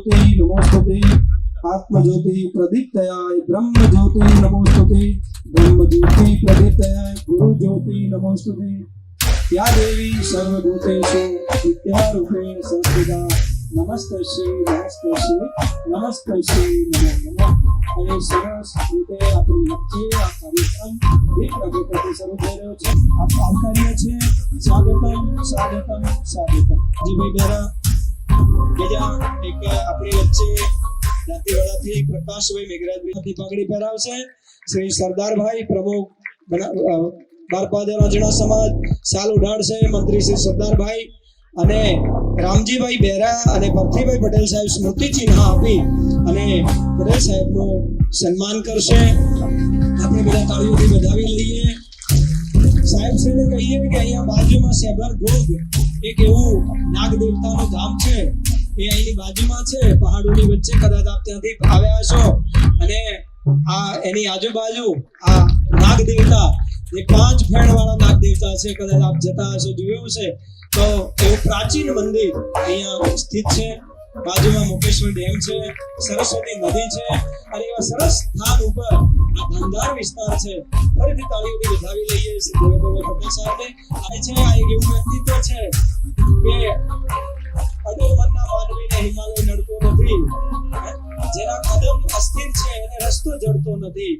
બ્રહ્મજ્યોતિ નમોસ્તુતે આત્મજ્યોતિ પ્રદીપ્તયાય બ્રહ્મજ્યોતિ નમોસ્તુતે બ્રહ્મજ્યોતિ પ્રદીપ્તયાય ગુરુ જ્યોતિ નમોસ્તુતે યા દેવી સર્વભૂતેષુ નિત્યા રૂપે સર્વદા નમસ્તે શ્રી નમસ્તે શ્રી નમસ્તે શ્રી નમો નમો અને સરસ રીતે આપણું વચ્ચે આ કાર્યક્રમ એક વાગે પ્રતિ શરૂ થઈ રહ્યો છે આપ આવકાર્ય છે સ્વાગતમ સ્વાગતમ સ્વાગતમ જીભાઈ બેરા બીજા એક આપણી વચ્ચે દાંતીવાડાથી પ્રકાશભાઈ મેઘરાજભાઈથી પાઘડી પહેરાવશે શ્રી સરદારભાઈ પ્રમુખ બારપાદર અજણા સમાજ સાલ ઉડાડશે મંત્રી શ્રી સરદારભાઈ અને રામજીભાઈ બેરા અને પરથીભાઈ પટેલ સાહેબ સ્મૃતિ ચિહ્ન આપી અને પટેલ સાહેબનું સન્માન કરશે. આપણે બધા તાળીઓથી વધાવી લઈએ. સાહેબ શ્રીને કહીએ કે અહીંયા બાજુમાં સેબર ગોગ એક એવું નાગ દેવતાનું ધામ છે. એ અહીંની બાજુમાં છે. પહાડોની વચ્ચે કદાચ આપ ત્યાંથી આવ્યા છો અને આ એની આજુબાજુ આ નાગ દેવતા જે પાંચ ફેણ વાળા નાગ દેવતા છે. કદાચ આપ જતા હશો, જોયું છે તો એવું પ્રાચીન મંદિર અહીંયા સ્થિત છે. બાજુમાં મુકેશ્વર ડેમ છે. સરસ્વતી નદી છે. અને એવા સરસ સ્થાન ઉપર આ વિસ્તાર છે. ફરીથી તાળીઓથી વધાવી લઈએ. શ્રી ગોવિંદભાઈ પટેલ સાહેબને આ છે આ એક એવું વ્યક્તિત્વ છે કે અડોલ મનના માનવીને હિમાલય નડતો નથી. જેના કદમ અસ્થિર છે એને રસ્તો જડતો નથી.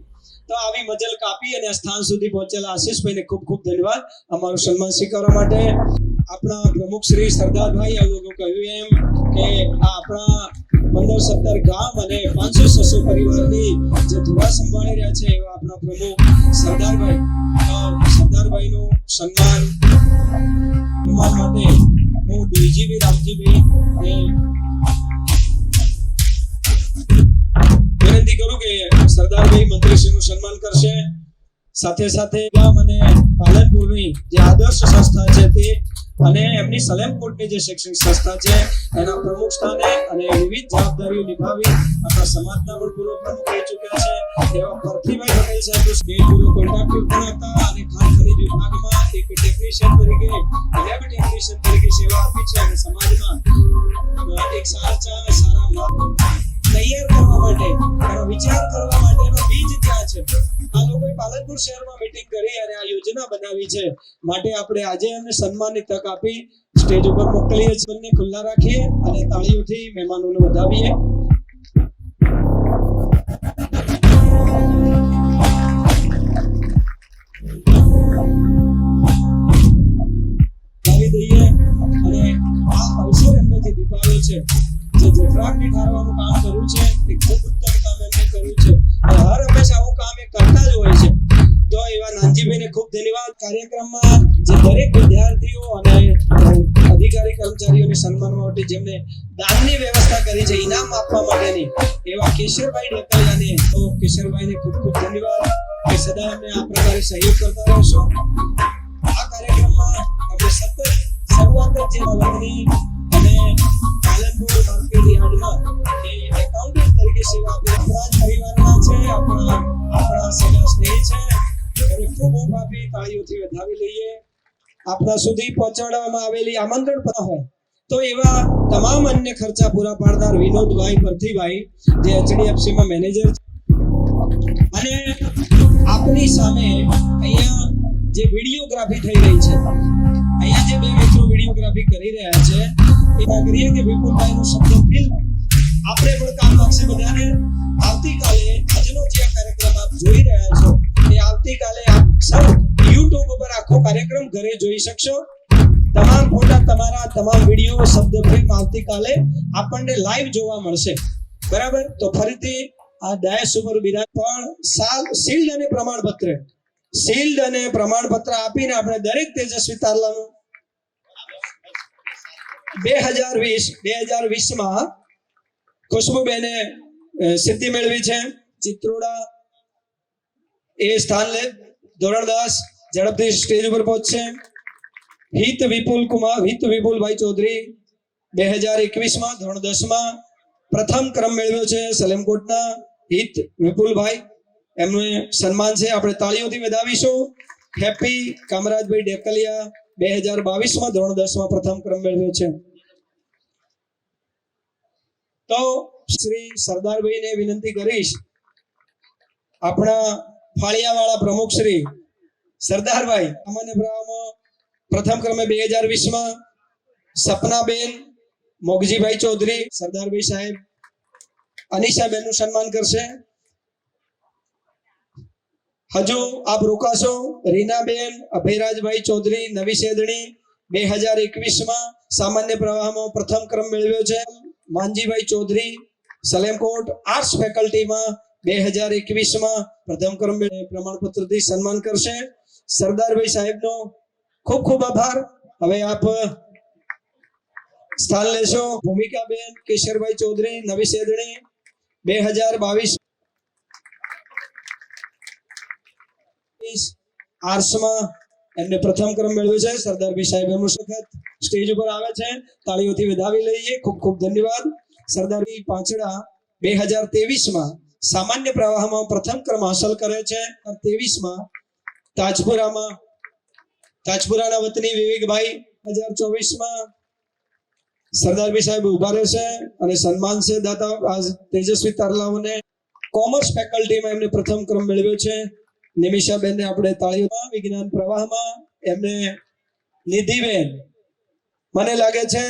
તો આવી મજલ કાપી અને સ્થાન સુધી પહોંચેલા આશીષભાઈને ખૂબ ખૂબ ધન્યવાદ. અમારું સન્માન સ્વીકારવા માટે આપણા પ્રમુખ શ્રી સરદારભાઈ આ કહ્યું એમ કે આ આપણા પંદર સત્તર ગામ અને પાંચસો છસો પરિવારની જે ધુરા સંભાળી રહ્યા છે એવા આપણા પ્રમુખ સરદારભાઈ. સરદારભાઈનું સન્માન સન્માન માટે હું ડોઈજીભાઈ રામજીભાઈ વિનંતી કરું કે સરદારભાઈ મંત્રીશ્રીનું સન્માન કરશે. સાથે સાથે ગામ અને પાલનપુરની જે આદર્શ સંસ્થા છે તે અને એમની સલેમકોટની જે શૈક્ષણિક સંસ્થા છે, એના પ્રમુખ સ્થાને અને વિવિધ જવાબદારીઓ નિભાવી આપણા સમાજના પણ પૂર્વ પ્રમુખ રહી ચૂક્યા છે. એવા પરથીભાઈ પટેલ સાહેબ સ્ટેટ પૂર્વ કોન્ટ્રાક્ટર પણ હતા અને ખાસ ખનીજ વિભાગમાં એક ટેકનિશિયન તરીકે લેબ ટેકનિશિયન તરીકે સેવા આપી છે અને સમાજમાં એક સારા સારા તૈયાર કરવા માટે એનો વિચાર કરવા માટેનો બીજ ત્યાં છે. આ લોકોએ પાલનપુર શહેરમાં મીટિંગ કરી અને આ યોજના બનાવી છે. માટે આપણે આજે એમને સન્માનની તક આપી, સ્ટેજ ઉપર મોકલીએ છીએ. ખુલ્લા રાખીએ અને તાળીઓથી મહેમાનોને વધાવીએ. દઈએ અને આ અવસર એમને જે દીપાવ્યો છે. જે જઠરાગ્નિ કામ કર્યું છે, એ ખૂબ ઉત્તમ કામ એમને કર્યું છે. હર હંમેશા આવું કામ એ કરતા જ હોય છે. તો એવા નાનજીભાઈને ખૂબ ધન્યવાદ. કાર્યક્રમમાં જે દરેક વિદ્યાર્થીઓ અને અધિકારી કર્મચારીઓને સન્માનવા માટે જેમને દાનની વ્યવસ્થા કરી છે, ઇનામ આપવા માટેની, એવા કેશરભાઈ ડેકલિયાને તો કેશરભાઈને ખૂબ ખૂબ ધન્યવાદ કે સદા અમને આ પ્રકારે સહયોગ કરતા રહેશો. આ કાર્યક્રમમાં આપણે સતત શરૂઆત જ જે વર્ગની અને વધાવી લઈએ આપણા સુધી પહોંચાડવામાં આવેલી આમંત્રણ પણ હોય તો એવા તમામ અન્ય ખર્ચા પૂરા પાડનાર વિનોદભાઈ પરથીભાઈ જે એચડીએફસીમાં મેનેજર છે. અને આપની સામે અહીંયા જે વિડીયોગ્રાફી થઈ રહી છે. અહીંયા જે બે મિત્રો વિડીયોગ્રાફી કરી રહ્યા છે, એ નાગરીય કે વિપુલભાઈનો શબ્દ ફિલ્મ આપણે પણ કામ લાગશે બધાને. આવતીકાલે આજનો જે કાર્યક્રમ આપ જોઈ રહ્યા છો, એ આવતીકાલે આપ સૌ યુટ્યુબ ઉપર આખો કાર્યક્રમ ઘરે જોઈ શકશો. તમામ ફોટા, તમારા તમામ વીડિયો શબ્દ ફિલ્મ આવતીકાલે આપણને લાઈવ જોવા મળશે. બરાબર? તો ફરીથી આ ડાયસ ઉપર બિરાજ પણ સાલ, શિલ્ડ અને પ્રમાણપત્ર. શિલ્ડ અને પ્રમાણપત્ર આપીને આપણે દરેક તેજસ્વી તારલાનું બે હજાર વીસ, બે હજાર વીસમાં ખુશ્બુબેને સિદ્ધિ મેળવી છે. ચિત્રોડા એ સ્થાન લે. ધોરણ દસ ઝડપથી સ્ટેજ ઉપર પહોંચશે. હિત વિપુલ કુમાર, હિત વિપુલભાઈ ચૌધરી બે હજાર એકવીસમાં ધોરણ દસમાં પ્રથમ ક્રમ મેળવ્યો છે સલેમકોટના હિત વિપુલભાઈ. એમનું સન્માન છે. આપણે તાળીઓથી વધાવીશું. હેપી કામરાજભાઈ ડેકલિયા બે હજાર બાવીસમાં ધોરણ દસમાં પ્રથમ ક્રમ મેળવ્યો છે. તો શ્રી સરદારભાઈને વિનંતી કરીશ. આપણા ફાળિયાવાળા પ્રમુખ શ્રી સરદારભાઈ, સામાન્ય પ્રવાહમાં પ્રથમ ક્રમે બે હજાર વીસમાં સપનાબેન મોગજીભાઈ ચૌધરી, સરદારભાઈ સાહેબ અનિશાબેનનું સન્માન કરશે. હજુ આપ રોકાશો. રીનાબેન, અભયરાજભાઈ ચૌધરી, નવી સેદણી બે હજાર એકવીસમાં સામાન્ય પ્રવાહમાં પ્રથમ ક્રમ મેળવ્યો છે. માનજીભાઈ ચૌધરી, સલેમકોટ, આર્ટ્સ ફેકલ્ટીમાં બે હજાર એકવીસમાં પ્રથમ ક્રમ પ્રમાણપત્રથી સન્માન કરશે. સરદારભાઈ સાહેબનો ખૂબ ખૂબ આભાર. હવે આપ સ્થાન લેશો. ભૂમિકાબેન, કેશરભાઈ ચૌધરી, નવી સેદણી બે હજાર બાવીસ આર્ટ્સમાં એમને પ્રથમ ક્રમ મેળવ્યો છે. સરદારભાઈ સાહેબ એમનું સખત સ્ટેજ ઉપર આવે છે. તાળીઓથી વધાવી લઈએ. ખૂબ ખૂબ ધન્યવાદ. સરદારભાઈ પાંચડા બે હજાર તેવીસમાં સામાન્ય પ્રવાહમાં પ્રથમ ક્રમ હાંસલ કરે છે. ત્રેવીસમાં તાજપુરામાં તાજપુરાના વતની વિવેકભાઈ હજાર ચોવીસમાં સરદારભાઈ સાહેબ ઊભા રહેશે અને સન્માન છે દાતા તેજસ્વી તારલાઓને. કોમર્સ ફેકલ્ટીમાં એમને પ્રથમ ક્રમ મેળવ્યો છે. નિમિષાબેનને આપણે તાળીઓમાં વિજ્ઞાન પ્રવાહમાં એમને નિધિબેન. મને લાગે છે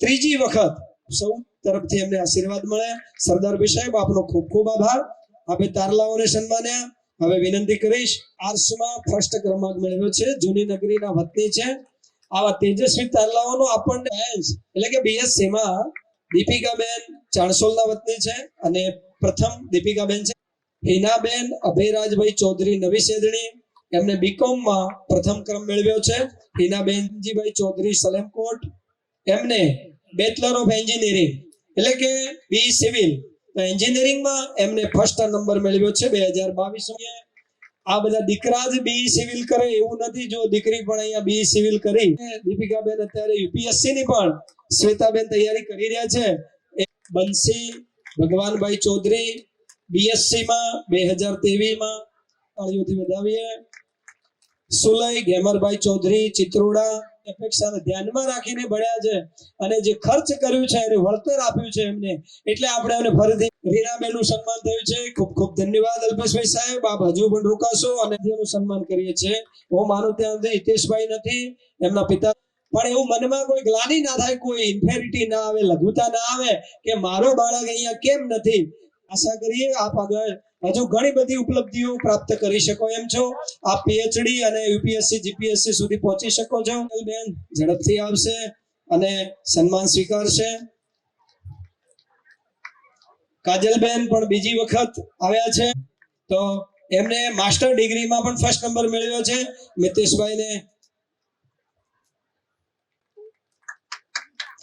ત્રીજી વખત સૌ તરફથી એમને આશીર્વાદ મળે. સરદારભાઈ સાહેબ, આપનો ખૂબ ખૂબ આભાર. આપે તારલાઓને સન્માન્યા. હવે વિનંતી કરીશ આર્ટ્સમાં ફર્સ્ટ ક્રમાંક મેળવ્યો છે. જૂની નગરીના વતની છે. આવા તેજસ્વી તારલાઓનો આપણને એટલે કે બીએસસીમાં દીપિકાબેન ચાણસોલના વતની છે અને પ્રથમ દીપિકાબેન છે. હિનાબેન અભયરાજભાઈ ચૌધરી નવી સેદણી એમને બીકોમમાં પ્રથમ ક્રમ મેળવ્યો છે. હિનાબેનજીભાઈ ચૌધરી, સલેમકોટ. એમને બેચલર ઓફ એન્જિનિયરિંગ એટલે કે બી સિવિલ એન્જિનિયરિંગમાં એમને ફર્સ્ટ નંબર મેળવ્યો છે બે હજાર બાવીસ આ બધા દીકરા જ બી સિવિલ કરે, એવું નથી જો દીકરી પણ અહીંયા બી સિવિલ કરી. દીપિકાબેન અત્યારે યુપીએસસી ની પણ શ્વેતાબેન તૈયારી કરી રહ્યા છે. બંસી ભગવાનભાઈ ચૌધરી બીએસસી માં, બે હજાર તેવીસમાં તાળીઓથી વધાવીએ. સુલય ગેમરભાઈ ચૌધરી, ચિત્રોડા અપેક્ષાને ધ્યાનમાં રાખીને ભણ્યા છે અને જે ખર્ચ કર્યું છે, એને વળતર આપ્યું છે એમને. એટલે આપણે એમને ફરીથી રીનાબેનનું સન્માન થયું છે. ખૂબ ખૂબ ધન્યવાદ અલ્પેશભાઈ સાહેબ. આપ હજુ પણ રોકાશો અને એનું સન્માન કરીએ છીએ. હું માનું ત્યાં સુધી હિતેશભાઈ નથી, એમના પિતા. પણ એવું મનમાં કોઈ ગ્લાની ના થાય, કોઈ ઇન્ફેરિટી ના આવે, લઘુતા ના આવે કે મારો બાળક અહીંયા કેમ નથી? આશા કરીએ આપ આગળ હજુ ઘણી બધી ઉપલબ્ધિઓ પ્રાપ્ત કરી શકો એમ છો. આપ પીએચડી અને યુપીએસસી જીપીએસસી સુધી પહોંચી શકો છો. બેન, ઝડપથી આવશે અને સન્માન સ્વીકારશે. કાજલબેન પણ બીજી વખત આવ્યા છે. તો એમને માસ્ટર ડિગ્રીમાં પણ ફર્સ્ટ નંબર મેળવ્યો છે. મિતેશભાઈને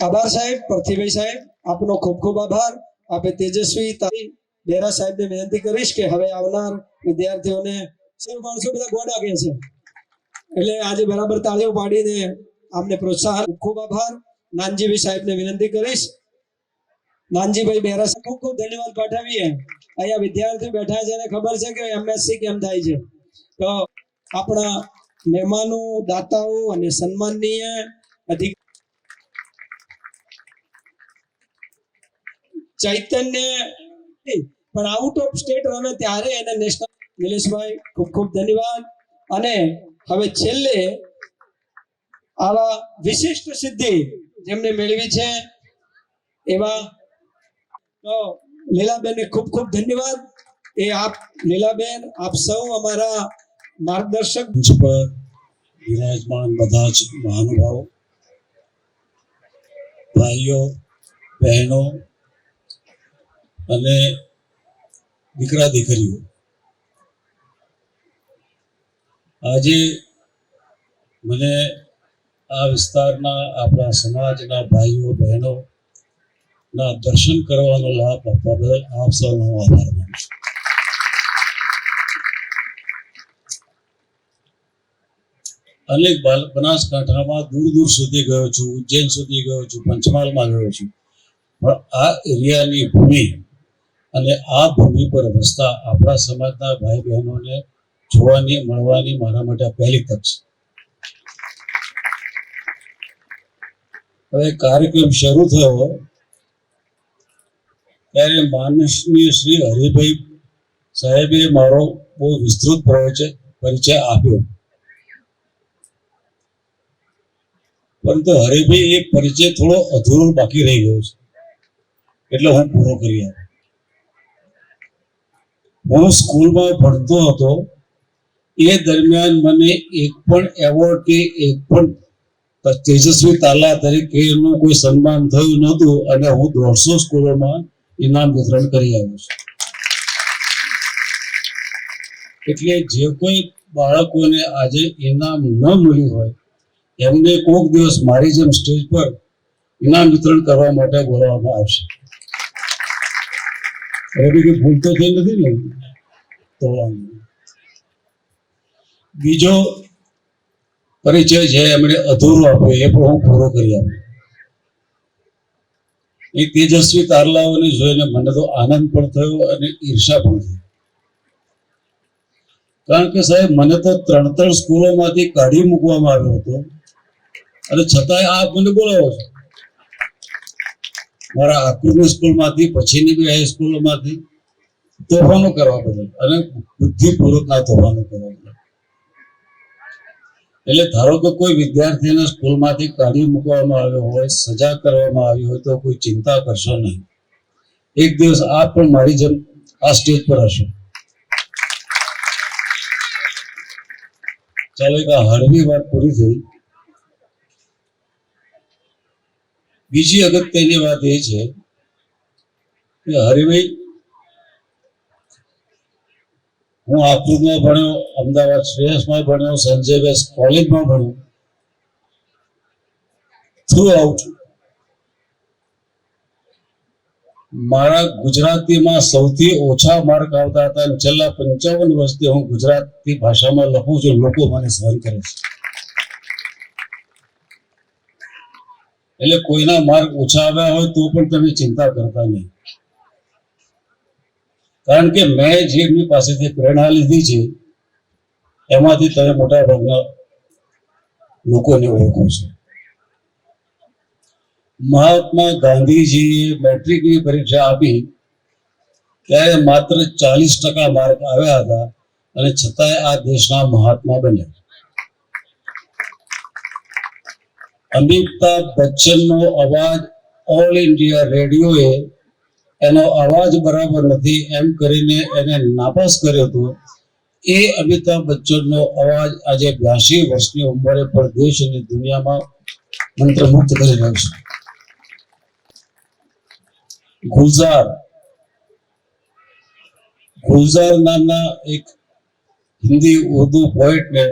આભાર સાહેબ પ્રથિભાઈ સાહેબ, આપનો ખૂબ ખૂબ આભાર. આપે તેજસ્વી તારી બેરા સાહેબને વિનંતી કરીશ કે હવે આવનાર વિદ્યાર્થીઓને સર, માણસો બધા ગોડા કે છે. એટલે આજે બરાબર તાળીઓ પાડીને આમને પ્રોત્સાહન ખૂબ આભાર. નાનજીભાઈ સાહેબને વિનંતી કરીશ. નાનજીભાઈ બેરા સાહેબ, ખૂબ ખૂબ ધન્યવાદ પાઠવીએ. અહીંયા વિદ્યાર્થીઓ બેઠા છે અને ખબર છે કે એમએસસી કેમ થાય છે. તો આપણા મહેમાનો, દાતાઓ અને સન્માનનીય અધિક ચૈતન્ય પણ આઉટ ઓફ સ્ટેટ રમે ત્યારે એને નેશનલ નિલેશભાઈ ખૂબ ખૂબ ધન્યવાદ. અને હવે છેલ્લે આવા વિશિષ્ટ સિદ્ધિ જેમને મેળવી છે, એવા તો લીલાબેનને ખૂબ ખૂબ ધન્યવાદ. એ આપ લીલાબેન, આપ સૌ અમારા માર્ગદર્શક. મંચ પર બિરાજમાન બધા જ મહાનુભાવો, ભાઈઓ, બહેનો અને દીકરા દીકરીઓ. આજે મને આ વિસ્તારના આપણા સમાજના ભાઈઓ બહેનો ના દર્શન કરવાનો લાભ આપવા બદલ આપ સૌનો હું આભાર માનું છું. અનેક બનાસકાંઠામાં દૂર દૂર સુધી ગયો છું, ઉજ્જૈન સુધી ગયો છું, પંચમહાલમાં ગયો છું. પણ આ એરિયાની ભૂમિ અને આ ભૂમિ પર વસતા આપણા સમાજના ભાઈ બહેનોને જોવાની, મળવાની મારા માટે પહેલી તક છે. હવે કાર્યક્રમ શરૂ થયો ત્યારે માનનીય શ્રી હરિભાઈ સાહેબે મારો બહુ વિસ્તૃત પરિચય પરિચય આપ્યો. પરંતુ હરિભાઈ એ પરિચય થોડો અધૂરો બાકી રહી ગયો છે. એટલે હું પૂરો કરી આપ્યો હું સ્કૂલમાં ભણતો હતો, એ દરમિયાન મને એક પણ એવોર્ડ કે એક પણ તેજસ્વી તાલા તરીકેનું કોઈ સન્માન થયું નહોતું અને હું દોઢસો સ્કૂલોમાં ઇનામ વિતરણ કરી આવ્યો છું. એટલે જે કોઈ બાળકોને આજે ઇનામ ન મળ્યું હોય, એમને કોઈક દિવસ મારી જેમ સ્ટેજ પર ઇનામ વિતરણ કરવા માટે બોલાવવામાં આવશે. હવે બીજી ભૂલ તો થઈ નથી ને. તો બીજો પરિચય છે, એમણે અધૂરો આપ્યો, એ પણ હું પૂરો કરી આપ્યો એ તેજસ્વી તારલાઓને જોઈને મને તો આનંદ પણ થયો અને ઈર્ષા પણ થઈ. કારણ કે સાહેબ, મને તો ત્રણ ત્રણ સ્કૂલોમાંથી કાઢી મૂકવામાં આવ્યો હતો. અને છતાંય આપ મને બોલાવો છો. મારા આકૃતિ સ્કૂલમાંથી, પછીની બી હાઈસ્કૂલોમાંથી તોફાનો કરવા બદલ અને બુદ્ધિપૂર્વકના તોફાનો કરવા બદલ. એટલે ધારો કે કોઈ વિદ્યાર્થીને સ્કૂલમાંથી કાઢી મૂકવામાં આવ્યો હોય, સજા કરવામાં આવી હોય, તો કોઈ ચિંતા કરશો નહીં. એક દિવસ આપ પણ મારી જેમ આ સ્ટેજ પર હશો. ચાલો એક આ હળવી વાત પૂરી થઈ. બીજી અગત્યની વાત એ છે કે હરિભાઈ, હું આકૃતમાં ભણ્યો, અમદાવાદ શ્રેયસમાં ભણ્યો સંજય કોલેજમાં ભણ્યો થ્રુ આઉટ મારા ગુજરાતીમાં સૌથી ઓછા માર્ક આવતા હતા અને છેલ્લા પંચાવન વર્ષથી હું ગુજરાતી ભાષામાં લખું છું, લોકો મને સહન કરે છે. એટલે કોઈના માર્ક ઓછા આવ્યા હોય તો પણ તમે ચિંતા કરતા નહીં. કારણ કે મેં જે એમની પાસેથી પ્રેરણા લીધી છે, એમાંથી તમે મોટા ભાગના લોકોને ઓળખો છો. મહાત્મા ગાંધીજીએ મેટ્રિકની પરીક્ષા આપી, ત્યારે માત્ર ચાલીસ ટકા માર્ક આવ્યા હતા અને છતાંય આ દેશના મહાત્મા બન્યા. અમિતાભ બચ્ચનનો અવાજ ઓલ ઇન્ડિયા રેડિયોએ એનો અવાજ બરાબર નથી એમ કરીને એને નાપાસ કર્યો હતો. એ અમિતાભ બચ્ચનનો અવાજ આજે બ્યાસી વર્ષની ઉંમરે પણ દેશ અને દુનિયામાં મંત્રમુગ્ધ કરી રહ્યો છે. ગુલઝાર. ગુલઝાર નામના એક હિન્દી ઉર્દુ પોએટને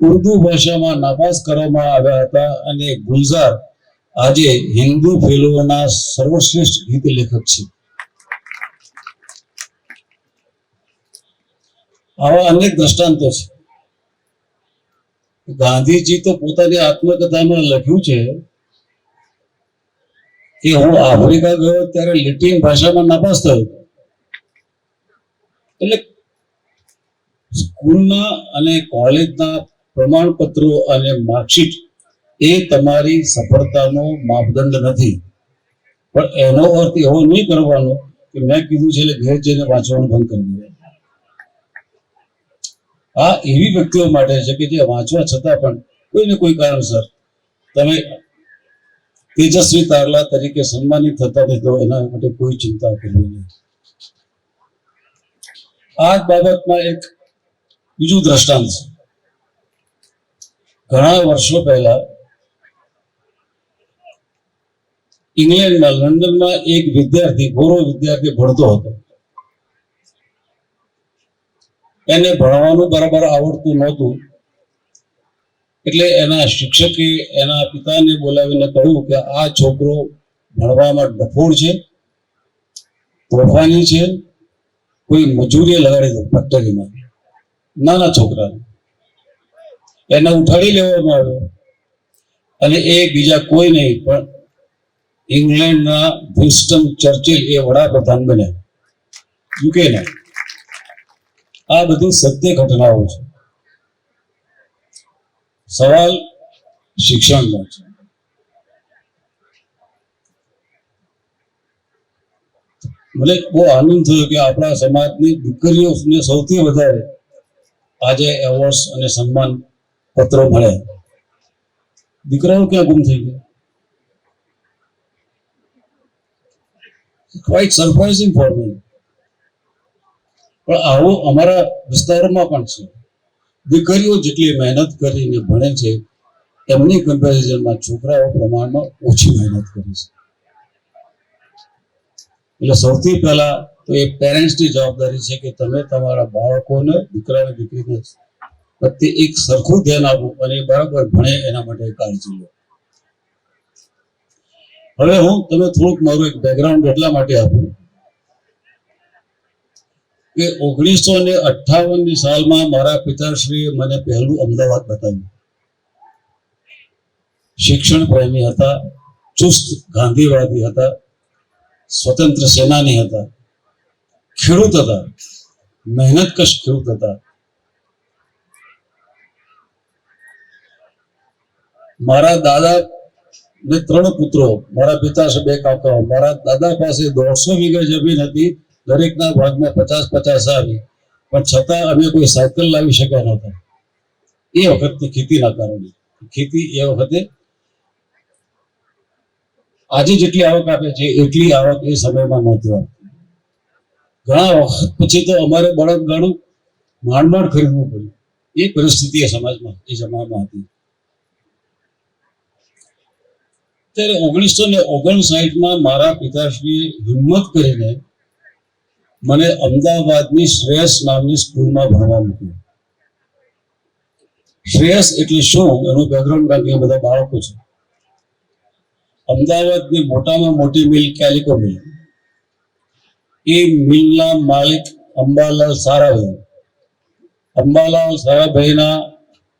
ઉર્દુ ભાષામાં નાપાસ કરવામાં આવ્યા હતા અને ગુલઝાર આજે હિન્દુ ફિલ્મોના સર્વશ્રેષ્ઠ ગીત લેખક છે. આવા અનેક દ્રષ્ટાંતો છે. ગાંધીજી તો પોતાની આત્મકથામાં લખ્યું છે કે હું આફ્રિકા ગયો ત્યારે લેટિન ભાષામાં નાપાસ થયો એટલે સ્કૂલના અને કોલેજના પ્રમાણપત્રો અને માર્કશીટ એ તમારી સફળતાનો માપદંડ નથી. પણ એનો અર્થ એવો નહીં કરવાનો કે મેં કીધું છે એટલે ઘેર જઈને વાંચવાનું બંધ કરી દેવાનું આ એવી વ્યક્તિઓ માટે છે કે જે વાંચવા છતાં પણ કોઈને કોઈ કારણસર તમે તેજસ્વી તારલા તરીકે સન્માનિત થતા નથી એના માટે કોઈ ચિંતા કરવી નહીં. આ બાબતમાં એક બીજું દ્રષ્ટાંત છે. ઘણા વર્ષો પહેલા ઇંગ્લેન્ડમાં, લંડનમાં એક વિદ્યાર્થી ગોરો વિદ્યાર્થી ભણતો હતો. એને ભણવાનું બરાબર આવડતું નહોતું. એટલે એના શિક્ષકે એના પિતાને બોલાવીને કહ્યું કે આ છોકરો ભણવામાં ડફોડ છે, તોફાની છે, કોઈ મજૂરી લગાડી દો ફેક્ટરીમાં નાના છોકરાને. એને ઉઠાડી લેવામાં આવ્યો. અને એ બીજા કોઈ નહીં, પણ ઇંગ્લેન્ડના વિન્સ્ટન ચર્ચિલ એ વડાપ્રધાન બન્યા. યુકેના. આ બધી સત્ય ઘટનાઓ છે. સવાલ શિક્ષણનો છે. મને બહુ આનંદ થયો કે આપણા સમાજની દીકરીઓને સૌથી વધારે આજે એવોર્ડ્સ અને સન્માન પત્રો મળે દીકરાઓ ક્યાં ગુમ થઈ ગયા? ક્વાઇટ સરપ્રાઇઝિંગ ફોર મી પણ આવું અમારા વિસ્તારમાં પણ છે. દીકરીઓ જેટલી મહેનત કરીને ભણે છે, એમની કમ્પેરિઝનમાં છોકરાઓ પ્રમાણમાં ઓછી મહેનત કરી છે. એટલે સૌથી પહેલા તો એ પેરેન્ટ્સની જવાબદારી છે કે તમે તમારા બાળકોને દીકરા અને દીકરીને પ્રત્યે એક સરખું ધ્યાન આપો અને બરાબર ભણે એના માટે કાળજી લો. હવે હું તમે થોડુંક મારું એક બેકગ્રાઉન્ડ એટલા માટે આપું કે ઓગણીસો ને અઠ્ઠાવનની સાલમાં મારા પિતાશ્રીએ મને પહેલું અમદાવાદ બતાવ્યું. શિક્ષણ પ્રેમી હતા, ચુસ્ત ગાંધીવાદી હતા, સ્વતંત્ર સેનાની હતા, ખેડૂત હતા મહેનત કશ ખેડૂત હતા. મારા દાદા ને ત્રણ પુત્રો, મારા પિતા છે બે કાકાઓ. મારા દાદા પાસે દોઢસો વીઘા જમીન હતી, દરેકના ભાગમાં પચાસ પચાસ આવી. પણ છતાં અમે કોઈ સાયકલ લાવી શક્યા નહોતા. એ વખતની ખેતીના કારણે. ખેતી એ વખતે આજે જેટલી આવક આપે છે, એટલી આવક એ સમયમાં નહોતી આપતી ઘણા વખત પછી તો અમારે બળદ ગાડું માંડ માંડ ખરીદવું પડ્યું. એ પરિસ્થિતિ સમાજમાં, એ જમાનામાં હતી. ત્યારે ઓગણીસો ને ઓગણસાઠમાં મારા પિતાશ્રીએ હિંમત કરીને મને અમદાવાદની શ્રેયસ નામની સ્કૂલમાં ભણવા મૂક્યું શ્રેયસ એટલે શું? એનું બેકગ્રાઉન્ડ કારણ કે બધા બાળકો છે. અમદાવાદની મોટામાં મોટી મિલ કેલિકો મિલ. એ મિલના માલિક અંબાલાલ સારાભાઈ. અંબાલાલ સારાભાઈના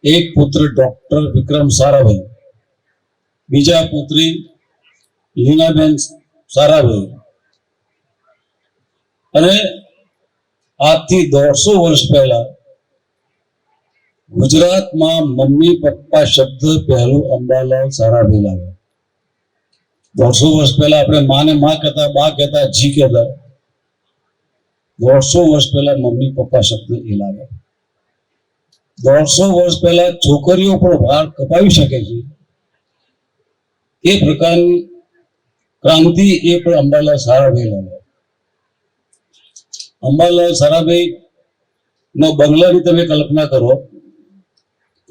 એક પુત્ર ડોક્ટર વિક્રમ સારાભાઈ. બીજા પુત્રી લીનાબેન સારાભાઈ. અને આજથી દોઢસો વર્ષ પહેલા ગુજરાતમાં મમ્મી પપ્પા શબ્દ પહેલું અંબાલાલ સારાભાઈ લાવ્યા. દોઢસો વર્ષ પહેલા આપણે માને માં કહેતા, બા કહેતા, જી કહેતા. દોઢસો વર્ષ પહેલા મમ્મી પપ્પા શબ્દ એ લાવ્યા. દોઢસો વર્ષ પહેલા છોકરીઓ પણ વાળ કપાવી શકે છે. એ પ્રકારની ક્રાંતિ એ પણ અંબાલાલ સારાભાઈ લાવે અંબાલાલ સારાભાઈ નો બંગલાની તમે કલ્પના કરો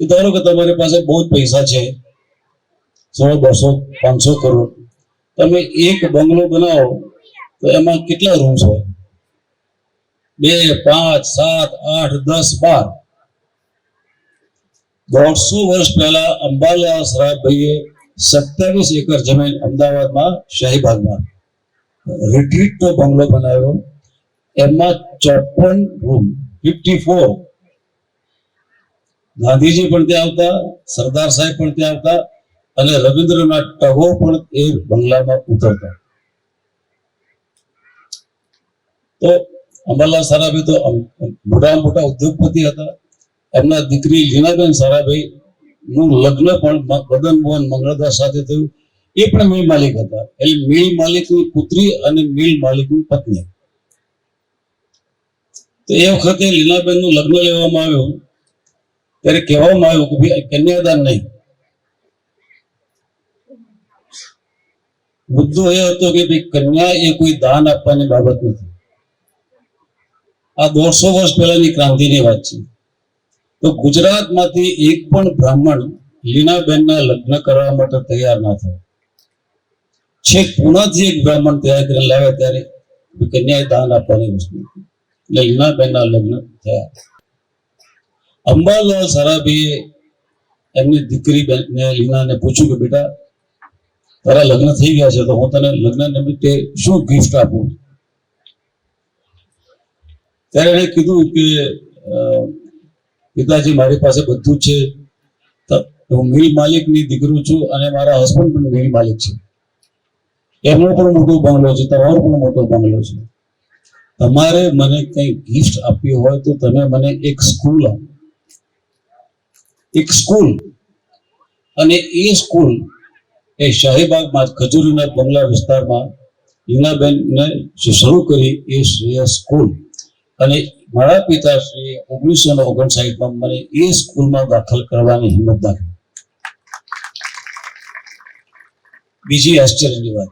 કે ધારો કે તમારી પાસે બહુ જ પૈસા છે સો બસો, પાંચસો કરોડ. તમે એક બંગલો બનાવો તો એમાં કેટલા રૂમ્સ હોય? બે, પાંચ, સાત, આઠ, દસ, બાર. દોઢસો વર્ષ પહેલા અંબાલાલ સરાભાઈએ સત્યાવીસ એકર જમીન અમદાવાદમાં શાહીબાગમાં રિટ્રીટનો બંગલો બનાવ્યો. એમાં ચોપન રૂમ ફિફ્ટી ફોર ગાંધીજી પણ ત્યાં આવતા, સરદાર સાહેબ પણ ત્યાં આવતા અને રવિન્દ્રનાથ ટાગોર પણ એ બંગલામાં ઉતરતા. તો અમરલાલ સારાભાઈ તો મોટા મોટા ઉદ્યોગપતિ હતા. એમના દીકરી લીનાબેન સારાભાઈ નું લગ્ન પણ મદન મોહન મંગળદાસ સાથે થયું. એ પણ મિલ માલિક હતા. એટલે મિલ માલિકની પુત્રી અને મિલ માલિકની પત્ની. તો એ વખતે લીનાબેનનું લગ્ન લેવામાં આવ્યું. ત્યારે કહેવામાં આવ્યું કે ભાઈ કન્યાદાન નહીં. મુદ્દો એ હતો કે ભાઈ કન્યા એ કોઈ દાન આપવાની બાબત નથી. આ દોઢસો વર્ષ પહેલાની ક્રાંતિની વાત છે. તો ગુજરાતમાંથી એક પણ બ્રાહ્મણ લીનાબેનના લગ્ન કરવા માટે તૈયાર ના થાય. છેક પુનાથી એક બ્રાહ્મણ તૈયાર કરીને લાવ્યા ત્યારે કન્યાએ દાન આપવાની વસ્તુ એટલે લીનાબેનના લગ્ન થયા. અંબાલાલ સરાભીએ એમની દીકરી બેનને લીનાને પૂછ્યું કે, બેટા, તારા લગ્ન થઈ ગયા છે, તો હું તને લગ્ન નિમિત્તે શું ગિફ્ટ આપું? ત્યારે એણે કીધું કે પિતાજી મારી પાસે બધું છે. હું મિલ માલિકની દીકરો છું અને મારા હસબન્ડ પણ મિલ માલિક છે. એમનો પણ મોટો બંગલો છે, તમારો પણ મોટો બંગલો છે. તમારે મને કંઈ ગિફ્ટ આપવી હોય તો તમે મને એક સ્કૂલ આપો. એક સ્કૂલ અને એ સ્કૂલ એ શાહીબાગમાં ખજૂરીના બંગલા વિસ્તારમાં હિનાબેનને જે શરૂ કરી એ શ્રેય સ્કૂલ અને મારા પિતાશ્રીએ ઓગણીસો ને ઓગણસાઠમાં મને એ સ્કૂલમાં દાખલ કરવાની હિંમત દાખવી. બીજી આશ્ચર્યની વાત.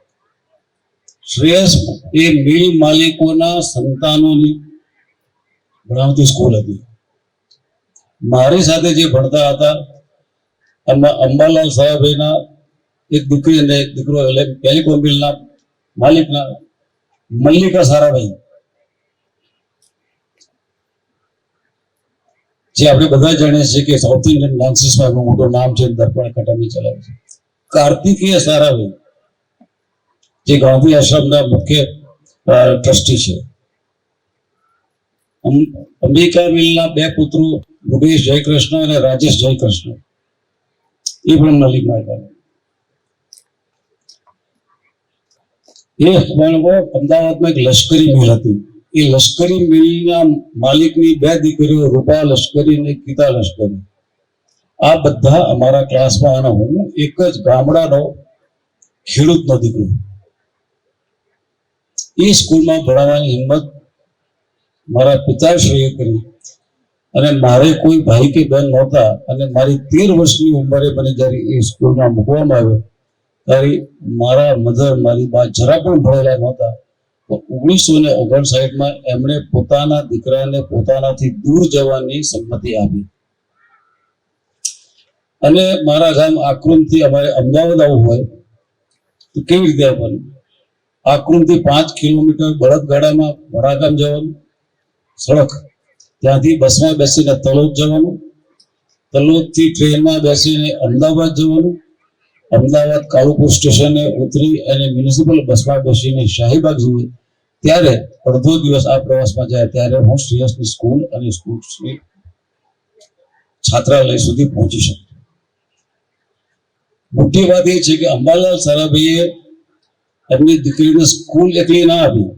શ્રેયસ એ મિલ માલિકોના સંતાનોની ભણાવતી સ્કૂલ હતી. મારી સાથે જે ભણતા હતા, એમાં અંબાલાલ સાહેબના એક દીકરી અને એક દીકરો એટલે ટેલિકોમ બિલના માલિકના મલ્લિકા સારાભાઈ. જે આપણે બધા જાણીએ છીએ કે સાઉથ ઇન્ડિયન ડાન્સીસમાં એનું મોટું નામ છે, દર્પણ એકેડમી ચલાવે છે. કાર્તિકેય સારાભાઈ, જે ગાંધી આશ્રમના મુખ્ય ટ્રસ્ટી છે. અંબિકા મિલના બે પુત્રો યોગેશ જયકૃષ્ણ અને રાજેશ જયકૃષ્ણ. એ પણ નલી માર્ગા એ અખબારમાં અમદાવાદમાં એક લશ્કરી મિલ હતી. એ લશ્કરી મિલના માલિકની બે દીકરીઓ રૂપા લશ્કરી અને ગીતા લશ્કરી. આ બધા અમારા ક્લાસમાં અને હું એક જ ગામડાનો ખેડૂતનો દીકરો. એ સ્કૂલમાં ભણાવવાની હિંમત મારા પિતાશ્રીએ કરી. અને મારે કોઈ ભાઈ કે બહેન નહોતા અને મારી તેર વર્ષની ઉંમરે મને જ્યારે એ સ્કૂલમાં મૂકવામાં આવ્યો, ત્યારે મારા મધર, મારી બા જરા પણ ભણેલા નહોતા. ઓગણીસો ને ઓગણસાઠમાં એમણે પોતાના દીકરાને પોતાનાથી દૂર જવાની સંમતિ આપી. અને મારા ગામ આક્રમથી અમારે અમદાવાદ આવવું હોય, તો કેવી રીતે આવવાનું? આક્રમથી પાંચ કિલોમીટર બળદગાડામાં વડાગામ જવાનું, સડક. ત્યાંથી બસમાં બેસીને તલોદ જવાનું, તલોદથી ટ્રેનમાં બેસીને અમદાવાદ જવાનું, અમદાવાદ કાલુપુર સ્ટેશને ઉતરી અને મ્યુનિસિપલ બસમાં બેસીને શાહીબાગ જઈએ ત્યારે અડધો દિવસ આ પ્રવાસમાં જાય ત્યારે હું શ્રેયસની સ્કૂલ અને સ્કૂલ છાત્રાલય સુધી પહોંચી શકું. મોટી વાત એ છે કે અંબાલાલ સારાભાઈએ એમની દીકરીને સ્કૂલ એકલી ના આપી.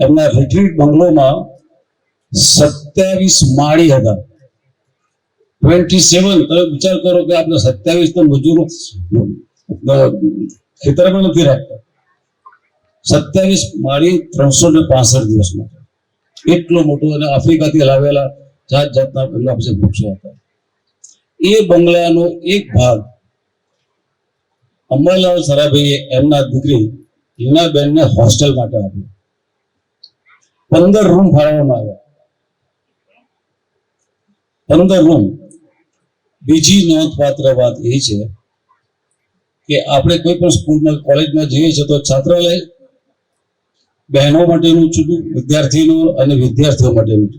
એમના રિટ્રીટ બંગલોમાં સત્યાવીસ માળી હતા. ટ્વેન્ટી સેવન તમે વિચાર કરો કે આપણે સત્યાવીસ તો મજૂરો ખેતરમાં નથી રાખતા. સત્યાવીસ માળી ત્રણસો ને પાસઠ માટે એટલો મોટો અને આફ્રિકાથી લાવેલા જાત જાતના પછી વૃક્ષો હતા. એ બંગલાનો એક ભાગ અંબાલાલ સરાભાઈએ એમના દીકરી લીનાબેનને હોસ્ટેલ માટે આપ્યો. પંદર રૂમ ફાળવવામાં આવ્યા. પંદર રૂમ. બીજી નોંધપાત્ર વાત એ છે કે આપણે કોઈ પણ સ્કૂલમાં, કોલેજમાં જઈએ છીએ તો છાત્રાલય બહેનો માટેનું જુદું વિદ્યાર્થીનું અને વિદ્યાર્થીઓ માટેનું.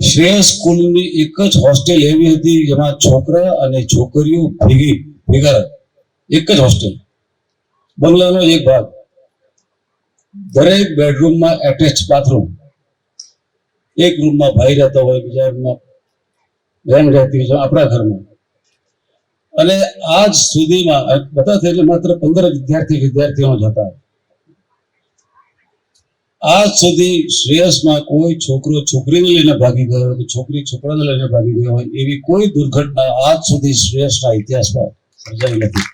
શ્રેય સ્કૂલની એક જ હોસ્ટેલ એવી હતી જેમાં છોકરા અને છોકરીઓ ભેગી, ભેગા એક જ હોસ્ટેલ. બંગલાનો એક ભાગ. દરેક બેડરૂમમાં એટેચ બાથરૂમ એક રૂમમાં ભાઈ રહેતા હોય, બીજા રૂમમાં બહેન રહેતી હોય આપણા ઘરમાં. અને આજ સુધીમાં, બધા થઈને માત્ર પંદર વિદ્યાર્થી વિદ્યાર્થીઓ જ હતા. આજ સુધી શ્રેયસમાં કોઈ છોકરો છોકરીને લઈને ભાગી ગયો હોય કે છોકરી છોકરાને લઈને ભાગી ગયો હોય એવી કોઈ દુર્ઘટના આજ સુધી શ્રેયસના ઇતિહાસમાં સર્જાઈ નથી.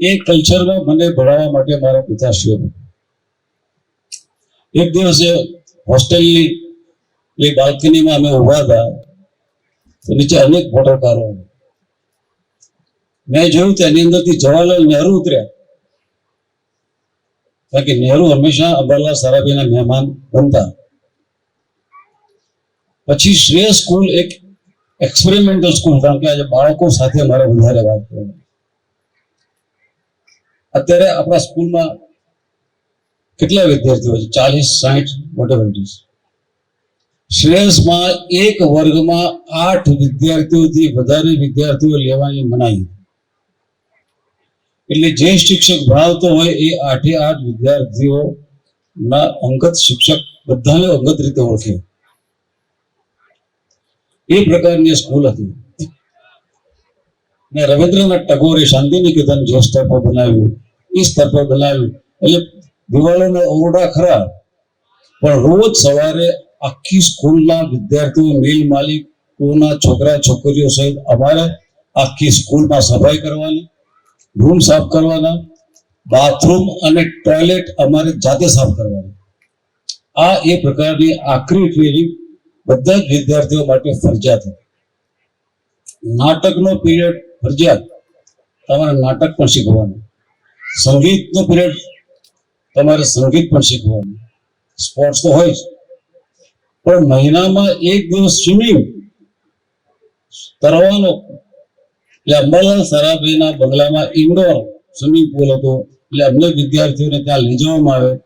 એ કલ્ચરમાં મને ભણાવવા માટે મારા પિતાશ્રીઓ. એક દિવસે હોસ્ટેલની એ બાલ્કનીમાં અમે ઊભા હતા, તો નીચે અનેક ફોટોકારો મેં જોયું તેની અંદરથી જવાહરલાલ નહેરુ ઉતર્યા. કારણ કે નહેરુ હંમેશા અંબાલાલ સારાભાઈના મહેમાન બનતા. પછી શ્રેય સ્કૂલ એક એક્સપેરિમેન્ટલ સ્કૂલ, કારણ કે આજે બાળકો સાથે મારે વધારે વાત કરવાની. અત્યારે આપણા સ્કૂલમાં કેટલા વિદ્યાર્થીઓ છે? ચાલીસ સાઠ વોટ શ્રેયસમાં એક વર્ગમાં આઠ વિદ્યાર્થીઓથી વધારે વિદ્યાર્થીઓ લેવાની મનાઈ. એટલે જે શિક્ષક ભણાવતો હોય એ આઠે આઠ વિદ્યાર્થીઓના અંગત શિક્ષક બધાને અંગત રીતે ઓળખે. એ પ્રકારની સ્કૂલ હતી. ને રવિન્દ્રનાથ ટાગોરે શાંતિ નિકેતન જે સ્તર પર બનાવ્યું, એ સ્તર પર બનાવ્યું. એટલે દિવાળોના ઓરડા ખરા. પણ રોજ સવારે આખી સ્કૂલના વિદ્યાર્થીઓ મિલ માલિકોના છોકરા છોકરીઓ સહિત અમારે આખી સ્કૂલમાં સફાઈ કરવાની રૂમ સાફ કરવાના, બાથરૂમ અને ટોયલેટ અમારે જાતે સાફ કરવાના. આ એ પ્રકારની આખરી ટ્રેનિંગ બધા જ વિદ્યાર્થીઓ માટે ફરજિયાત નાટકનો પીરિયડ ફરજિયાત, તમારે નાટક પણ શીખવાનું. સંગીતનો પીરિયડ તમારે સંગીત પણ શીખવાનું. સ્પોર્ટ્સ તો હોય જ. પણ મહિનામાં એક દિવસ સ્વિમિંગ તરવાનો એટલે અંબાલાલ સરાભાઈના બંગલામાં ઇન્ડોર સ્વિમિંગ પુલ હતો. એટલે અમને વિદ્યાર્થીઓને ત્યાં લઈ જવામાં આવે.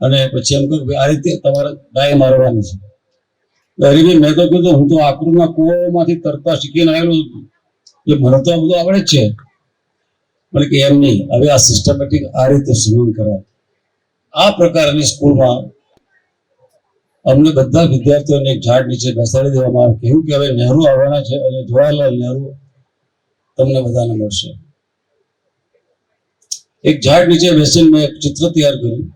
અને પછી એમ કહ્યું આ રીતે તમારે ગાય મારવાની છે. હરીભાઈ મેં તો કીધું, હું તો આકૃતના કુવામાંથી તરતા શીખીને આવેલો છું. એટલે મને તો બધું આવડે જ છે. મને કે એમ નહીં. હવે આ સિસ્ટમેટિક આ રીતે સ્વિમિંગ કરાય. આ પ્રકારની સ્કૂલમાં અમને બધા વિદ્યાર્થીઓને એક ઝાડ નીચે બેસાડી દેવામાં આવે. કહ્યું કે હવે નહેરુ આવવાના છે અને જવાહરલાલ નહેરુ તમને બધાને મળશે. એક ઝાડ નીચે બેસીને મેં એક ચિત્ર તૈયાર કર્યું.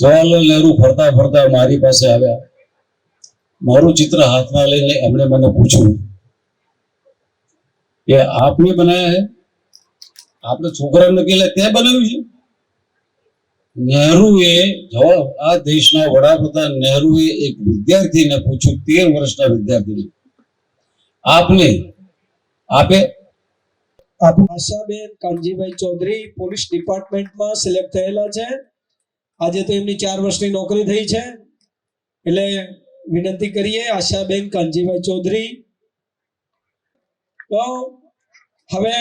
જવાહરલાલ નહેરુ ફરતા ફરતા મારી પાસે આવ્યા. મારું ચિત્ર હાથમાં લઈને એમણે મને પૂછ્યું કે આપને બનાવ્યા હે? આપણે છોકરાને કે તે બનાવ્યું છે? નહેરુએ જવાબ, આ દેશના વડાપ્રધાન નહેરુએ એક વિદ્યાર્થીને પૂછ્યું, તેર વર્ષના વિદ્યાર્થીને, આપને આપે? આશાબેન, કાનજીભાઈ ચૌધરી પોલીસ ડિપાર્ટમેન્ટમાં સિલેક્ટ થયેલા છે. આજે તો એમની ચાર વર્ષની નોકરી થઈ છે. એટલે વિનંતી કરીએ આશાબેન, કાનજીભાઈ ચૌધરી. તો હવે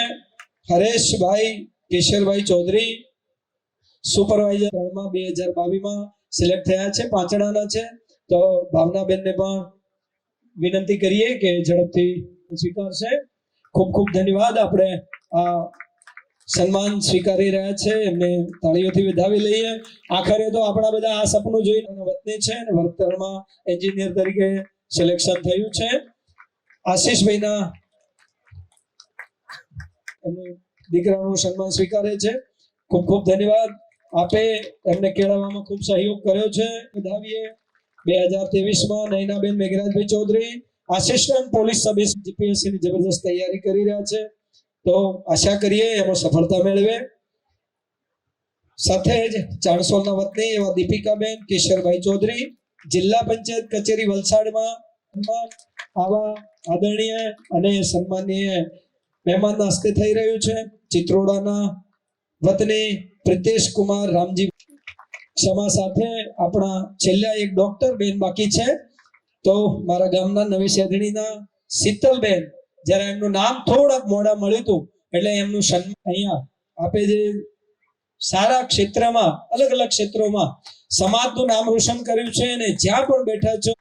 હરેશભાઈ કેશરભાઈ ચૌધરી સુપરવાઇઝર ત્રણમાં બે હજાર બાવીસમાં સિલેક્ટ થયા છે પાંચડાના છે. તો ભાવનાબેનને પણ વિનંતી કરીએ કે ઝડપથી સ્વીકારશે. ખૂબ ખૂબ ધન્યવાદ. આપણે આ સન્માન સ્વીકારી રહ્યા છે. એમને તાળીઓથી વધાવી લઈએ. આખરે તો આપણા બધા આ સપનું જોઈને વતની છે અને વર્તનમાં એન્જિનિયર તરીકે સિલેક્શન થયું છે. આશીષભાઈના એમનું દીકરાનું સન્માન સ્વીકારે છે. ખૂબ ખૂબ ધન્યવાદ. આપે એમને કેળવવામાં ખૂબ સહયોગ કર્યો છે. વધાવીએ. બે હજાર ત્રેવીસમાં Nainaben Meghrajbhai Chaudhary. Assistant police sub GPSC ની જબરદસ્ત તૈયારી કરી રહ્યા છે. તો આશા કરીએ એમાં સફળતા મેળવે. સાથે જ ચાણસોલના વતની એવા દીપિકાબેન, કિશોરભાઈ ચૌધરી, જિલ્લા પંચાયત કચેરી વલસાડમાં આવા આદરણીય અને સન્માનીય મહેમાનના હસ્તે થઈ રહ્યું છે. ચિત્રોડાના વતની પ્રિતેશ કુમાર રામજી. ક્ષમા સાથે આપણા છેલ્લા એક ડોક્ટર બેન બાકી છે. તો મારા ગામના નવી શેરણીના શીતલબેન, જ્યારે એમનું નામ થોડાક મોડા મળ્યું હતું, એટલે એમનું સન્માન અહીંયા આપે જે સારા ક્ષેત્રમાં, અલગ અલગ ક્ષેત્રોમાં સમાજનું નામ રોશન કર્યું છે અને જ્યાં પણ બેઠા છો